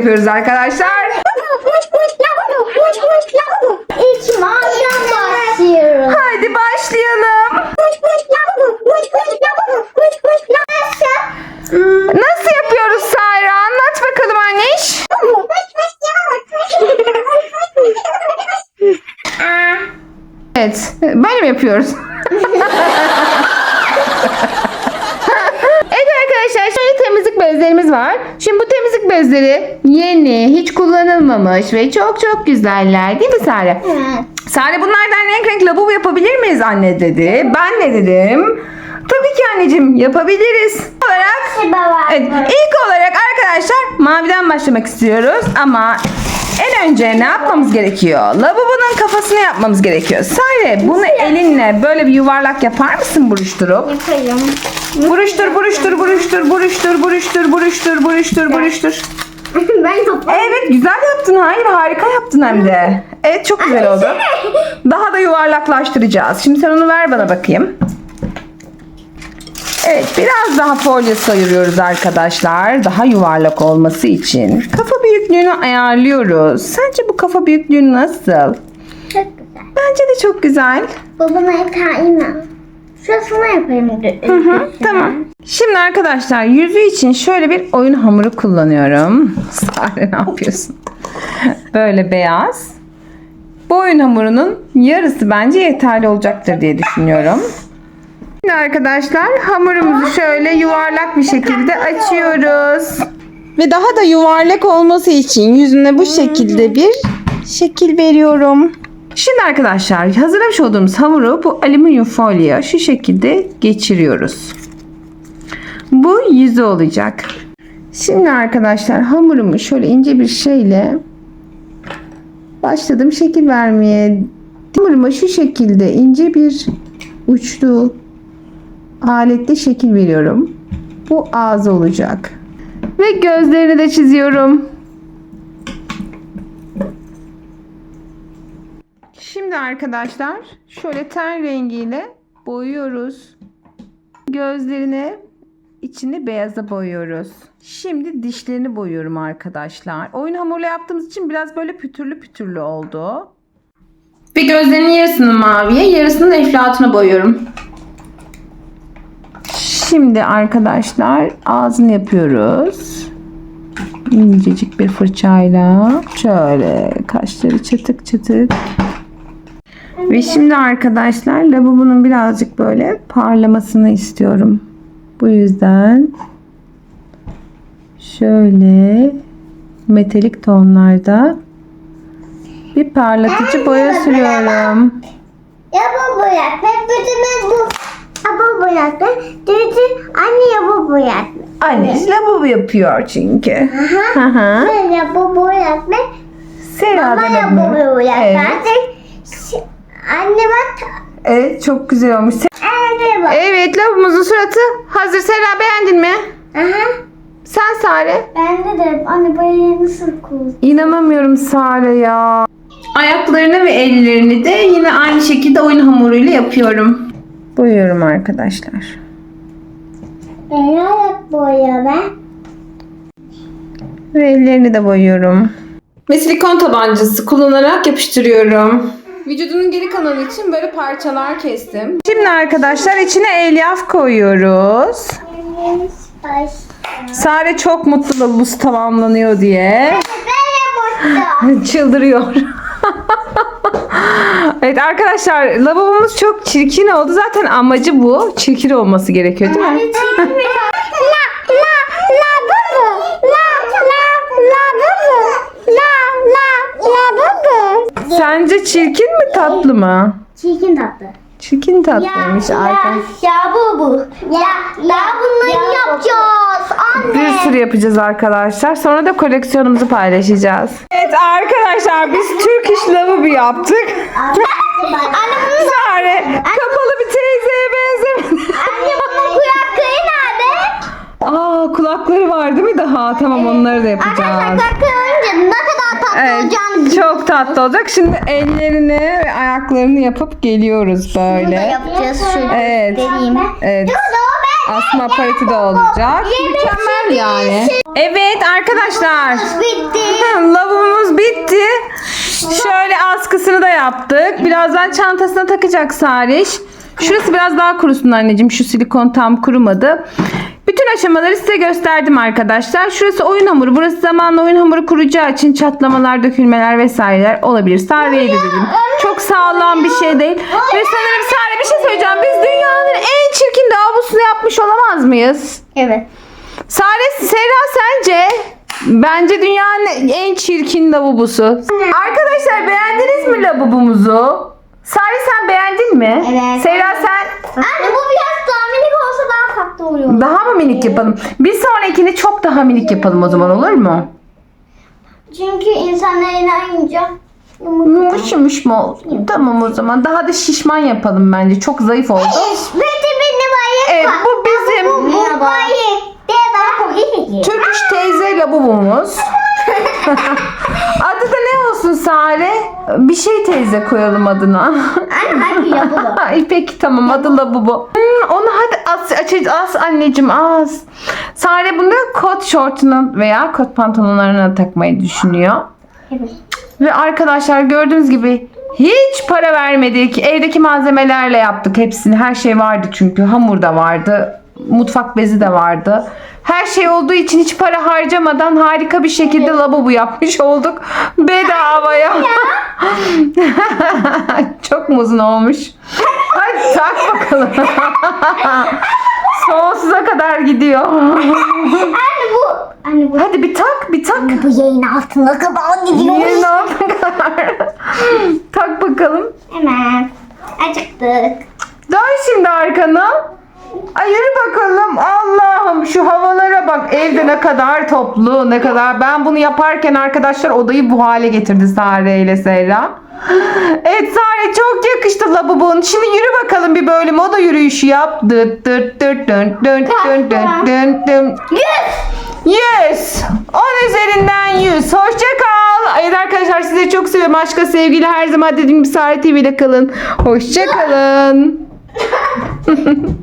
yapıyoruz arkadaşlar. İlk başlıyoruz. Hadi başlayalım. Nasıl yapıyoruz Sayra? Anlat bakalım anneş. Evet. Böyle mi yapıyoruz? evet arkadaşlar şöyle temizlik bezlerimiz var. Şimdi bu temizlik bezleri yeni, hiç kullanılmamış ve çok çok güzeller değil mi Sare? Evet. Sare bunlardan renk renk lavabo yapabilir miyiz anne dedi. Ben ne dedim? Tabii ki anneciğim yapabiliriz. Olarak Baba. Evet, ilk olarak arkadaşlar maviden başlamak istiyoruz ama en önce ne yapmamız gerekiyor? Lavabonun kafasını yapmamız gerekiyor. Sare bunu elinle böyle bir yuvarlak yapar mısın buruşturup? Yapayım. Buruştur, buruştur, buruştur, buruştur, buruştur, buruştur, buruştur, buruştur. ben topladım. Evet güzel yaptın. Hayır harika yaptın hem de. Evet çok güzel oldu. Daha da yuvarlaklaştıracağız. Şimdi sen onu ver bana bakayım. Evet biraz daha folyo sayıyoruz arkadaşlar. Daha yuvarlak olması için. Kafa büyüklüğünü ayarlıyoruz. Sence bu kafa büyüklüğü nasıl? Çok güzel. Bence de çok güzel. Babana yıkayayım. Şurasına yapayım. Hı hı, tamam. Şimdi arkadaşlar yüzü için şöyle bir oyun hamuru kullanıyorum. Sare ne yapıyorsun? Böyle beyaz. Bu oyun hamurunun yarısı bence yeterli olacaktır diye düşünüyorum. Şimdi arkadaşlar hamurumuzu şöyle yuvarlak bir şekilde açıyoruz. Ve daha da yuvarlak olması için yüzüne bu şekilde bir şekil veriyorum. Şimdi arkadaşlar hazırlamış olduğumuz hamuru bu alüminyum folyoya şu şekilde geçiriyoruz. Bu yüzü olacak. Şimdi arkadaşlar hamurumu şöyle ince bir şeyle başladım şekil vermeye. Hamuruma şu şekilde ince bir uçlu aletle şekil veriyorum. Bu ağzı olacak. Ve gözlerini de çiziyorum. Şimdi arkadaşlar şöyle ten rengiyle boyuyoruz. Gözlerine içini beyaza boyuyoruz. Şimdi dişlerini boyuyorum arkadaşlar. Oyun hamurla yaptığımız için biraz böyle pütürlü pütürlü oldu. Ve gözlerinin yarısını maviye, yarısını eflatuna boyuyorum. Şimdi arkadaşlar ağzını yapıyoruz. İncecik bir fırçayla şöyle kaşları çatık çatık. Ve şimdi arkadaşlar lavabonun birazcık böyle parlamasını istiyorum. Bu yüzden şöyle metalik tonlarda bir parlatıcı boya sürüyorum. Ya bu boyak. Hep bütünümüz bu. Ya bu boyak. Dedi anne ya bu boyak. Annesi lavabo yapıyor çünkü. Aha. Hı. Ben ya bu boyak. Ben Sera baba lavabo. bu boyak. Evet. Anne bak. evet çok güzel olmuş. Anne bak. Evet lavabomuzun suratı hazır. Sera beğendin mi? Aha. Sen Sare? Bende de anne boyayı nasıl kullan? İnanamıyorum Sare ya. Ayaklarını ve ellerini de yine aynı şekilde oyun hamuruyla yapıyorum. Boyuyorum arkadaşlar. Ben ayak boya ben. Ve ellerini de boyuyorum. Ve silikon tabancası kullanarak yapıştırıyorum. Vücudunun geri kalanı için böyle parçalar kestim. Şimdi arkadaşlar içine elyaf koyuyoruz. Sare çok mutlu lavabos tamamlanıyor diye. Çıldırıyor. evet arkadaşlar lavabomuz çok çirkin oldu. Zaten amacı bu. Çirkin olması gerekiyor değil mi? Bu. Sence çirkin mi tatlı mı? Çirkin tatlı. Çirkin tatlıymış arkadaşlar. ya bu bu. Ya la bunları yapacağız. Anne. Bir sürü yapacağız arkadaşlar. Sonra da koleksiyonumuzu paylaşacağız. Evet arkadaşlar biz Türk iş yaptık. Anne bunun Sare kapalı bir teyzeye benzemedi. anne bunun kulaklığı nerede? Aa kulakları var değil mi daha? Tamam onları da Arkadaşlar yapacağız. kulaklığı önce ne kadar tatlı Evet, olacağını Çok tatlı olacak. Şimdi ellerini ve ayaklarını yapıp geliyoruz Bunu da böyle. yapacağız şöyle Evet. göstereyim. Evet. Asma aparatı da olacak. Mükemmel yani. Evet arkadaşlar. Bitti. Lavabomuz bitti. Şöyle askısını da yaptık. Birazdan çantasına takacak Sariş. Şurası biraz daha kurusun anneciğim. Şu silikon tam kurumadı. Bütün aşamaları size gösterdim arkadaşlar. Şurası oyun hamuru. Burası zamanla oyun hamuru kuracağı için çatlamalar, dökülmeler vesaireler olabilir. Sare'ye de dedim. Çok sağlam bir şey değil. Ve sanırım Sare bir şey söyleyeceğim. Biz dünyanın en çirkin lavabosunu yapmış olamaz mıyız? Evet. Sare Serra sence? Bence dünyanın en çirkin lavabosu. Arkadaşlar beğendiniz mi lavabumuzu? Sare sen beğendin mi? Evet. Serra sen Anne bu biraz daha minik olsa daha tatlı oluyor. Daha mı minik yapalım? Bir sonrakini çok daha minik yapalım o zaman olur mu? Çünkü insanlar inanınca Yumuş mu olsun? Tamam o zaman. Daha da şişman yapalım bence. Çok zayıf oldu. Benim benim ayıp Evet var. bu bizim Bu bu ayıp. De bak. Türk iş teyze lavabomuz. Adı da ne olsun Sare? Bir şey teyze koyalım adına. Anne hadi yapalım. Ay peki tamam adı lavabo. Hmm, onu hadi as, aç, as anneciğim az. Sare bunu kot şortuna veya kot pantolonlarına takmayı düşünüyor. Evet. Ve arkadaşlar gördüğünüz gibi hiç para vermedik. Evdeki malzemelerle yaptık hepsini. Her şey vardı çünkü. Hamur da vardı. Mutfak bezi de vardı. Her şey olduğu için hiç para harcamadan harika bir şekilde lavabo yapmış olduk. Bedavaya. Çok mu uzun olmuş? Hadi tak bakalım. Sonsuza kadar gidiyor. Anne bu. Anne bu. Hadi bir tak bir tak. Bu yayın altına kadar gidiyor. Yerin altına kadar. tak bakalım. Hemen. Acıktık. Dön şimdi arkana. Ay yürü bakalım. Allah'ım şu havalara bak. Evde ne kadar toplu, ne kadar. Ben bunu yaparken arkadaşlar odayı bu hale getirdi Sare ile Seyra. Evet Sare çok yakıştı lavabon. Şimdi yürü bakalım bir bölüm oda yürüyüşü yap. Dıt dıt dıt dın dın dın dın dın dın. 100. 10 üzerinden 100. Hoşça kal. Evet arkadaşlar sizi çok seviyorum. Aşka sevgiyle her zaman dediğim gibi Sare TV ile kalın. Hoşça kalın.